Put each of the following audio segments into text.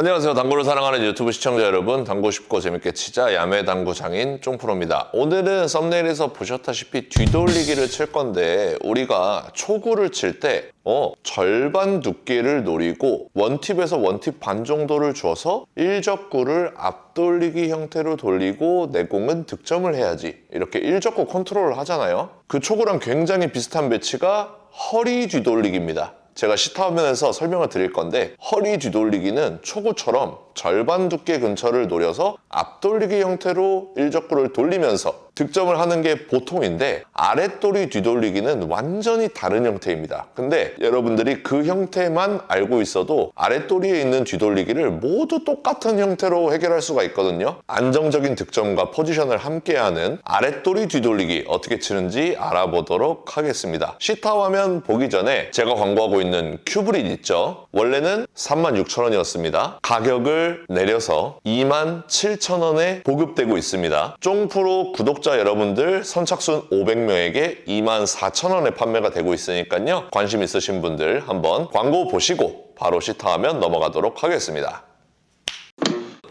안녕하세요. 당구를 사랑하는 유튜브 시청자 여러분. 당구 쉽고 재밌게 치자 야매 당구 장인 쫑프로입니다. 오늘은 썸네일에서 보셨다시피 뒤돌리기를 칠 건데 우리가 초구를 칠때 어, 절반 두께를 노리고 원팁에서 원팁 반 정도를 줘서 1적구를 앞돌리기 형태로 돌리고 내 공은 득점을 해야지. 이렇게 1적구 컨트롤을 하잖아요. 그 초구랑 굉장히 비슷한 배치가 허리 뒤돌리기입니다. 제가 시타 화면에서 설명을 드릴 건데 허리 뒤돌리기는 초구처럼 절반 두께 근처를 노려서 앞돌리기 형태로 일적구를 돌리면서 득점을 하는 게 보통인데 아랫돌이 뒤돌리기는 완전히 다른 형태입니다. 근데 여러분들이 그 형태만 알고 있어도 아랫돌이에 있는 뒤돌리기를 모두 똑같은 형태로 해결할 수가 있거든요. 안정적인 득점과 포지션을 함께하는 아랫돌이 뒤돌리기 어떻게 치는지 알아보도록 하겠습니다. 시타 화면 보기 전에 제가 광고하고 있는 큐브릿 있죠? 원래는 36,000원이었습니다. 가격을 내려서 27,000원에 보급되고 있습니다. 쫑프로 구독자 여러분들 선착순 500명에게 24,000원에 판매가 되고 있으니까요. 관심 있으신 분들 한번 광고 보시고 바로 시타하면 넘어가도록 하겠습니다.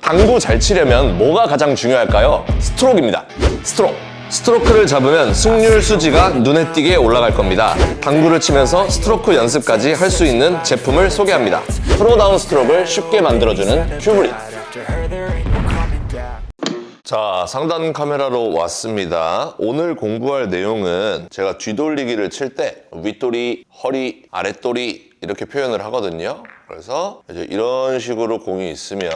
당구 잘 치려면 뭐가 가장 중요할까요? 스트로크입니다. 스트로크. 스트로크를 잡으면 승률 수지가 눈에 띄게 올라갈 겁니다. 당구를 치면서 스트로크 연습까지 할 수 있는 제품을 소개합니다. 프로다운 스트로크를 쉽게 만들어주는 큐브릿. 자, 상단 카메라로 왔습니다. 오늘 공부할 내용은 제가 뒤돌리기를 칠 때 윗돌이, 허리, 아랫돌이 이렇게 표현을 하거든요. 그래서 이제 이런 식으로 공이 있으면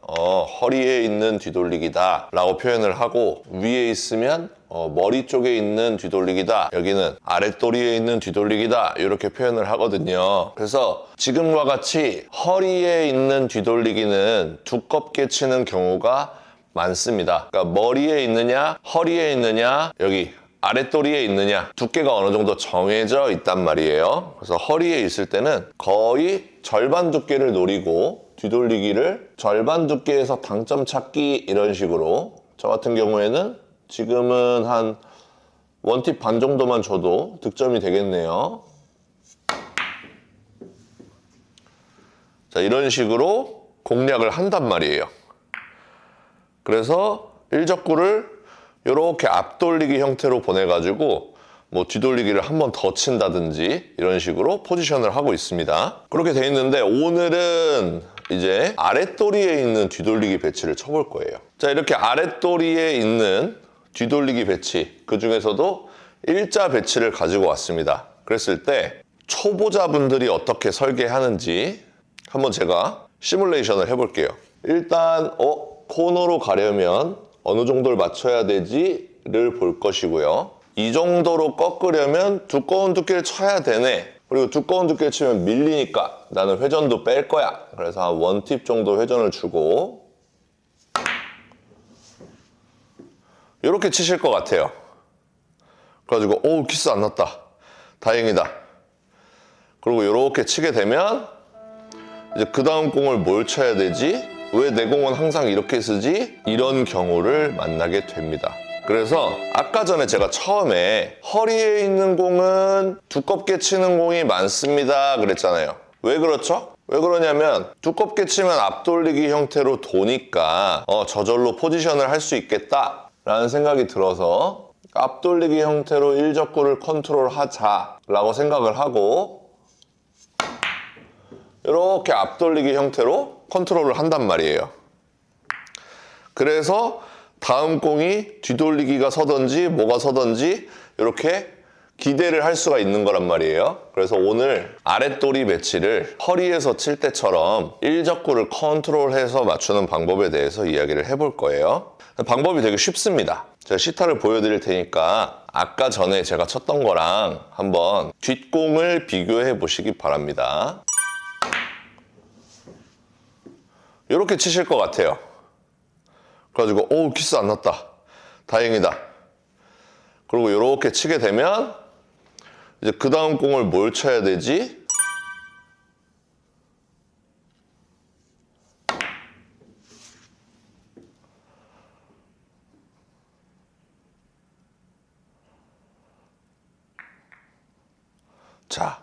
어, 허리에 있는 뒤돌리기다 라고 표현을 하고 위에 있으면 어, 머리 쪽에 있는 뒤돌리기다 여기는 아랫도리에 있는 뒤돌리기다 이렇게 표현을 하거든요 그래서 지금과 같이 허리에 있는 뒤돌리기는 두껍게 치는 경우가 많습니다. 그러니까 머리에 있느냐 허리에 있느냐 여기 아랫도리에 있느냐 두께가 어느 정도 정해져 있단 말이에요. 그래서 허리에 있을 때는 거의 절반 두께를 노리고 뒤돌리기를 절반 두께에서 당점 찾기 이런 식으로. 저 같은 경우에는 지금은 한 원팁 반 정도만 줘도 득점이 되겠네요. 자 이런 식으로 공략을 한단 말이에요 그래서 일적구를 이렇게 앞돌리기 형태로 보내가지고 뭐 뒤돌리기를 한 번 더 친다든지 이런 식으로 포지션을 하고 있습니다. 그렇게 돼 있는데 오늘은 이제 아랫도리에 있는 뒤돌리기 배치를 쳐볼 거예요. 자 이렇게 아랫도리에 있는 뒤돌리기 배치 그 중에서도 일자 배치를 가지고 왔습니다. 그랬을 때 초보자분들이 어떻게 설계하는지 한번 제가 시뮬레이션을 해볼게요. 일단 어 코너로 가려면 어느 정도를 맞춰야 되지를 볼 것이고요. 이 정도로 꺾으려면 두꺼운 두께를 쳐야 되네. 그리고 두꺼운 두께를 치면 밀리니까 나는 회전도 뺄 거야. 그래서 한 원팁 정도 회전을 주고 이렇게 치실 것 같아요. 그래가지고 오 키스 안 났다. 다행이다. 그리고 이렇게 치게 되면 이제 그 다음 공을 뭘 쳐야 되지? 왜 내 공은 항상 이렇게 쓰지? 이런 경우를 만나게 됩니다. 그래서 아까 전에 제가 처음에 허리에 있는 공은 두껍게 치는 공이 많습니다 그랬잖아요. 왜 그렇죠? 왜 그러냐면 두껍게 치면 앞돌리기 형태로 도니까 어, 저절로 포지션을 할 수 있겠다 라는 생각이 들어서 앞돌리기 형태로 일적구를 컨트롤하자 라고 생각을 하고 이렇게 앞돌리기 형태로 컨트롤을 한단 말이에요. 그래서 다음 공이 뒤돌리기가 서든지 뭐가 서든지 이렇게 기대를 할 수가 있는 거란 말이에요. 그래서 오늘 아랫도리 배치를 허리에서 칠 때처럼 일적구를 컨트롤해서 맞추는 방법에 대해서 이야기를 해볼 거예요. 방법이 되게 쉽습니다. 제가 시타를 보여드릴 테니까 아까 전에 제가 쳤던 거랑 한번 뒷공을 비교해 보시기 바랍니다. 이렇게 치실 것 같아요. 그래가지고 오 키스 안 났다. 다행이다. 그리고 이렇게 치게 되면 이제 그 다음 공을 뭘 쳐야 되지? 자,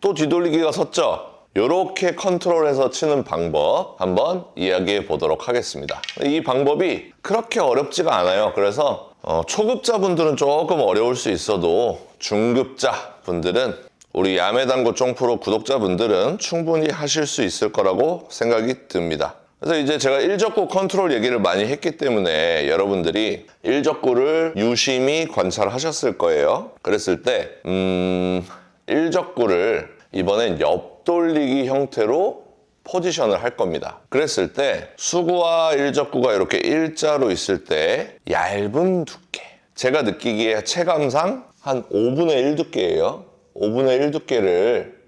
또 뒤돌리기가 섰죠? 이렇게 컨트롤해서 치는 방법 한번 이야기해 보도록 하겠습니다. 이 방법이 그렇게 어렵지가 않아요. 그래서 어, 초급자분들은 조금 어려울 수 있어도 중급자 분들은 우리 야매당구 쫑프로 구독자분들은 충분히 하실 수 있을 거라고 생각이 듭니다. 그래서 이제 제가 일적구 컨트롤 얘기를 많이 했기 때문에 여러분들이 일적구를 유심히 관찰하셨을 거예요. 그랬을 때, 음, 일적구를 이번엔 옆돌리기 형태로 포지션을 할 겁니다. 그랬을 때 수구와 일적구가 이렇게 일자로 있을 때 얇은 두께. 제가 느끼기에 체감상 한 5분의 1 두께예요. 5분의 1 두께를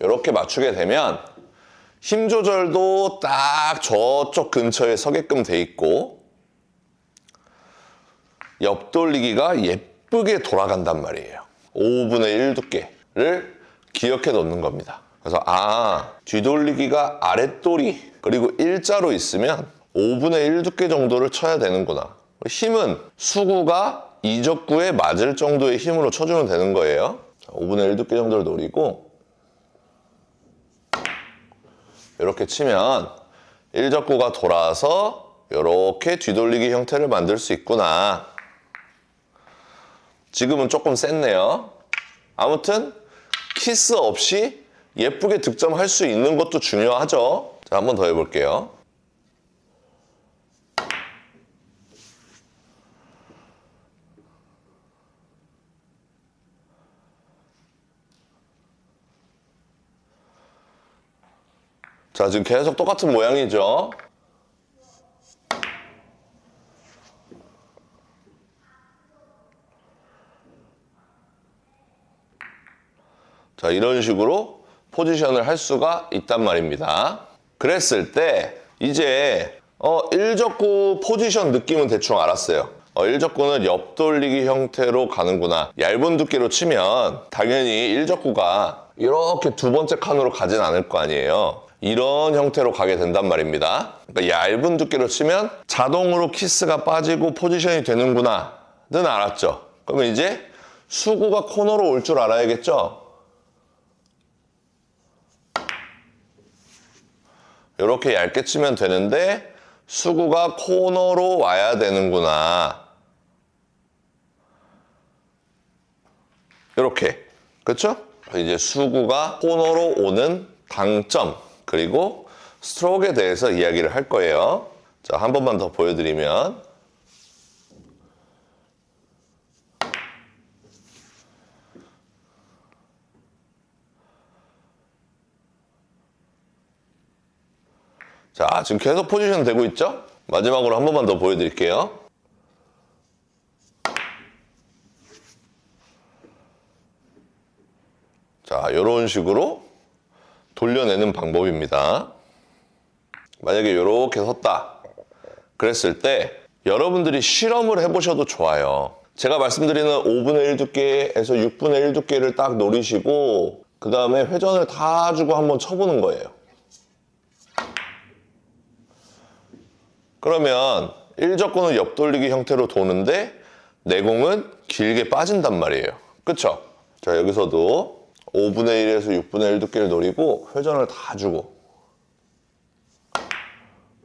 이렇게 맞추게 되면 힘 조절도 딱 저쪽 근처에 서게끔 돼 있고 옆돌리기가 예쁘게 돌아간단 말이에요. 5분의 1 두께 를 기억해 놓는 겁니다. 그래서 아 뒤돌리기가 아랫돌이 그리고 일자로 있으면 5분의 1 두께 정도를 쳐야 되는구나. 힘은 수구가 이적구에 맞을 정도의 힘으로 쳐주면 되는 거예요. 5분의 1 두께 정도를 노리고 이렇게 치면 일적구가 돌아서 이렇게 뒤돌리기 형태를 만들 수 있구나. 지금은 조금 셌네요. 아무튼 키스 없이 예쁘게 득점할 수 있는 것도 중요하죠. 자, 한 번 더 해볼게요. 자, 지금 계속 똑같은 모양이죠. 자, 이런 식으로 포지션을 할 수가 있단 말입니다. 그랬을 때 이제 어, 일적구 포지션 느낌은 대충 알았어요. 어, 일적구는 옆돌리기 형태로 가는구나. 얇은 두께로 치면 당연히 일적구가 이렇게 두 번째 칸으로 가진 않을 거 아니에요. 이런 형태로 가게 된단 말입니다. 그러니까 얇은 두께로 치면 자동으로 키스가 빠지고 포지션이 되는구나는 알았죠. 그러면 이제 수구가 코너로 올 줄 알아야겠죠? 이렇게 얇게 치면 되는데 수구가 코너로 와야 되는구나. 이렇게. 그렇죠? 이제 수구가 코너로 오는 당점 그리고 스트로크에 대해서 이야기를 할 거예요. 자, 한 번만 더 보여드리면 자, 지금 계속 포지션 되고 있죠? 마지막으로 한 번만 더 보여드릴게요. 자, 이런 식으로 돌려내는 방법입니다. 만약에 이렇게 섰다. 그랬을 때 여러분들이 실험을 해보셔도 좋아요. 제가 말씀드리는 5분의 1 두께에서 6분의 1 두께를 딱 노리시고 그 다음에 회전을 다 주고 한번 쳐보는 거예요. 그러면 일적구는 옆돌리기 형태로 도는데 내공은 길게 빠진단 말이에요. 그쵸? 자, 여기서도 5분의 1에서 6분의 1 두께를 노리고 회전을 다 주고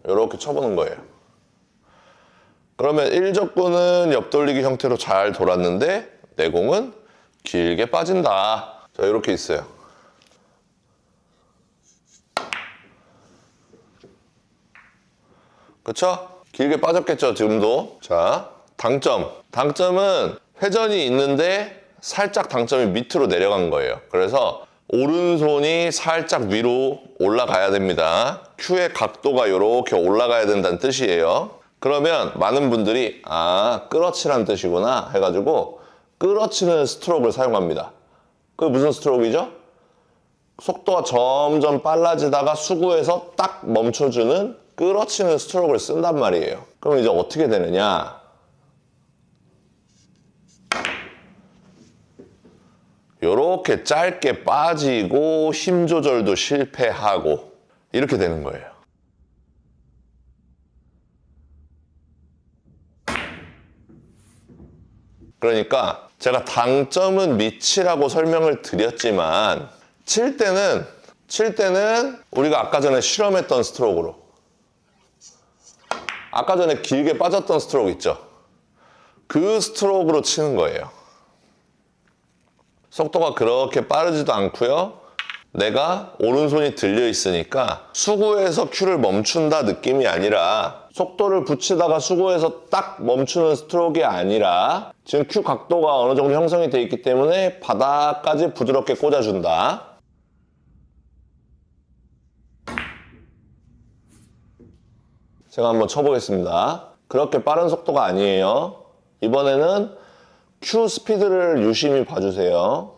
이렇게 쳐보는 거예요. 그러면 일적구는 옆돌리기 형태로 잘 돌았는데 내공은 길게 빠진다. 자, 이렇게 있어요. 그쵸? 길게 빠졌겠죠, 지금도. 자, 당점. 당점은 회전이 있는데 살짝 당점이 밑으로 내려간 거예요. 그래서 오른손이 살짝 위로 올라가야 됩니다. 큐의 각도가 이렇게 올라가야 된다는 뜻이에요. 그러면 많은 분들이 아, 끌어치라는 뜻이구나 해가지고 끌어치는 스트로크를 사용합니다. 그게 무슨 스트로크이죠? 속도가 점점 빨라지다가 수구에서 딱 멈춰주는 끌어치는 스트로크를 쓴단 말이에요. 그럼 이제 어떻게 되느냐? 이렇게 짧게 빠지고 힘 조절도 실패하고 이렇게 되는 거예요. 그러니까 제가 당점은 밑이라고 설명을 드렸지만 칠 때는 칠 때는 우리가 아까 전에 실험했던 스트로크로 아까 전에 길게 빠졌던 스트로크 있죠. 그 스트로크로 치는 거예요. 속도가 그렇게 빠르지도 않고요. 내가 오른손이 들려 있으니까 수구에서 큐를 멈춘다 느낌이 아니라 속도를 붙이다가 수구에서 딱 멈추는 스트로크가 아니라 지금 큐 각도가 어느 정도 형성이 돼 있기 때문에 바닥까지 부드럽게 꽂아준다. 제가 한번 쳐보겠습니다. 그렇게 빠른 속도가 아니에요. 이번에는 큐 스피드를 유심히 봐주세요.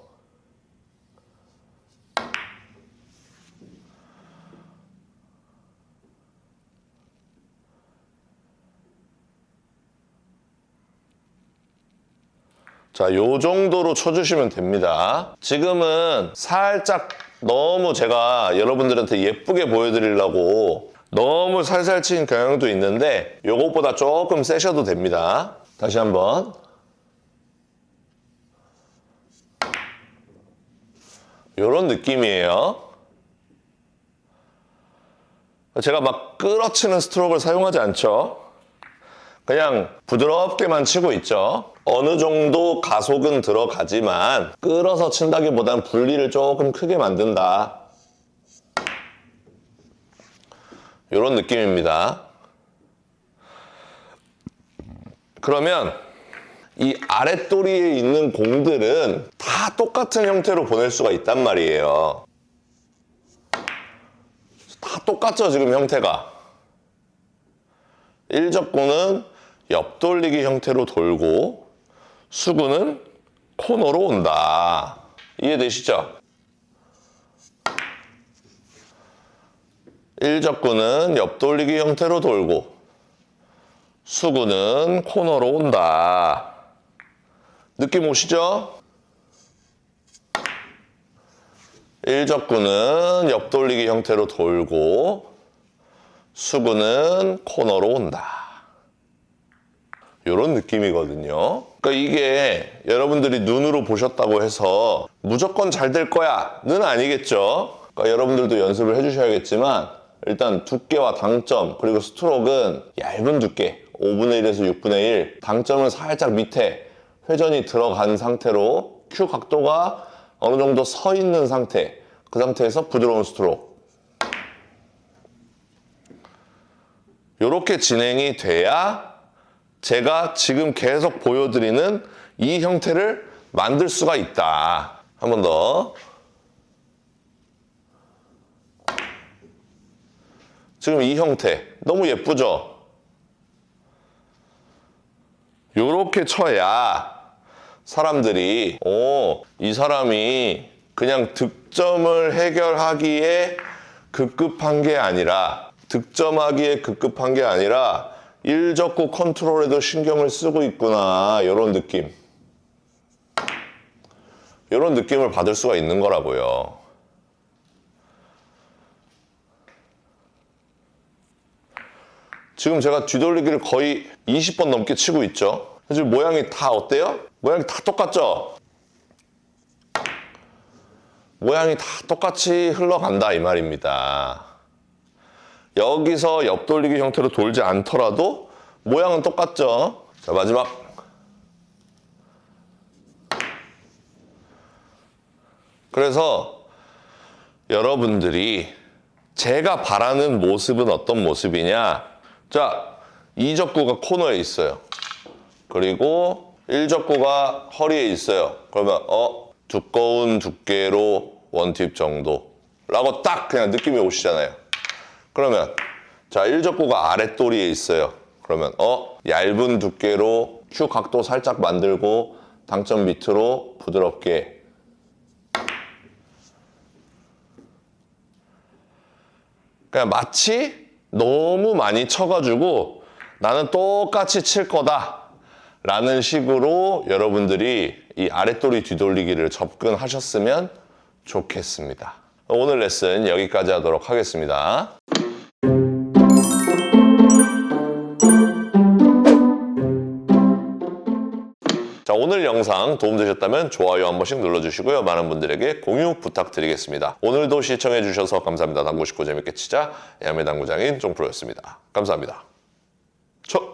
자, 요 정도로 쳐주시면 됩니다. 지금은 살짝 너무 제가 여러분들한테 예쁘게 보여드리려고 너무 살살 치는 경향도 있는데 요것보다 조금 세셔도 됩니다. 다시 한번. 요런 느낌이에요. 제가 막 끌어치는 스트로크를 사용하지 않죠. 그냥 부드럽게만 치고 있죠. 어느 정도 가속은 들어가지만 끌어서 친다기보단 분리를 조금 크게 만든다. 이런 느낌입니다. 그러면 이 아랫도리에 있는 공들은 다 똑같은 형태로 보낼 수가 있단 말이에요. 다 똑같죠, 지금 형태가. 1접구는 옆돌리기 형태로 돌고 수구는 코너로 온다. 이해되시죠? 1접구는 옆돌리기 형태로 돌고 수구는 코너로 온다. 느낌 오시죠? 1접구는 옆돌리기 형태로 돌고 수구는 코너로 온다. 이런 느낌이거든요. 그러니까 이게 여러분들이 눈으로 보셨다고 해서 무조건 잘 될 거야는 아니겠죠. 그러니까 여러분들도 연습을 해주셔야겠지만 일단 두께와 당점 그리고 스트로크는 얇은 두께 5분의 1에서 6분의 1 당점은 살짝 밑에 회전이 들어간 상태로 큐 각도가 어느 정도 서 있는 상태 그 상태에서 부드러운 스트로크 이렇게 진행이 돼야 제가 지금 계속 보여드리는 이 형태를 만들 수가 있다. 한 번 더. 지금 이 형태. 너무 예쁘죠? 요렇게 쳐야 사람들이 오, 이 사람이 그냥 득점을 해결하기에 급급한 게 아니라 득점하기에 급급한 게 아니라 일적구 컨트롤에도 신경을 쓰고 있구나. 이런 느낌. 이런 느낌을 받을 수가 있는 거라고요 지금 제가 뒤돌리기를 거의 20번 넘게 치고 있죠 지금 모양이 다 어때요? 모양이 다 똑같죠? 모양이 다 똑같이 흘러간다 이 말입니다 여기서 옆돌리기 형태로 돌지 않더라도 모양은 똑같죠. 자, 마지막. 그래서 여러분들이 제가 바라는 모습은 어떤 모습이냐? 자, 이적구가 코너에 있어요. 그리고 1적구가 허리에 있어요. 그러면 어, 두꺼운 두께로 원팁 정도. 라고 딱 그냥 느낌이 오시잖아요. 그러면 자 1적구가 아랫도리에 있어요. 그러면 어 얇은 두께로 큐 각도 살짝 만들고 당점 밑으로 부드럽게 그냥 마치 너무 많이 쳐가지고 나는 똑같이 칠 거다 라는 식으로 여러분들이 이 아랫도리 뒤돌리기를 접근하셨으면 좋겠습니다. 오늘 레슨 여기까지 하도록 하겠습니다. 오늘 영상 도움되셨다면 좋아요 한 번씩 눌러주시고요. 많은 분들에게 공유 부탁드리겠습니다. 오늘도 시청해주셔서 감사합니다. 당구 쉽고 재밌게 치자 야매당구장인 쫑프로였습니다. 감사합니다. 첫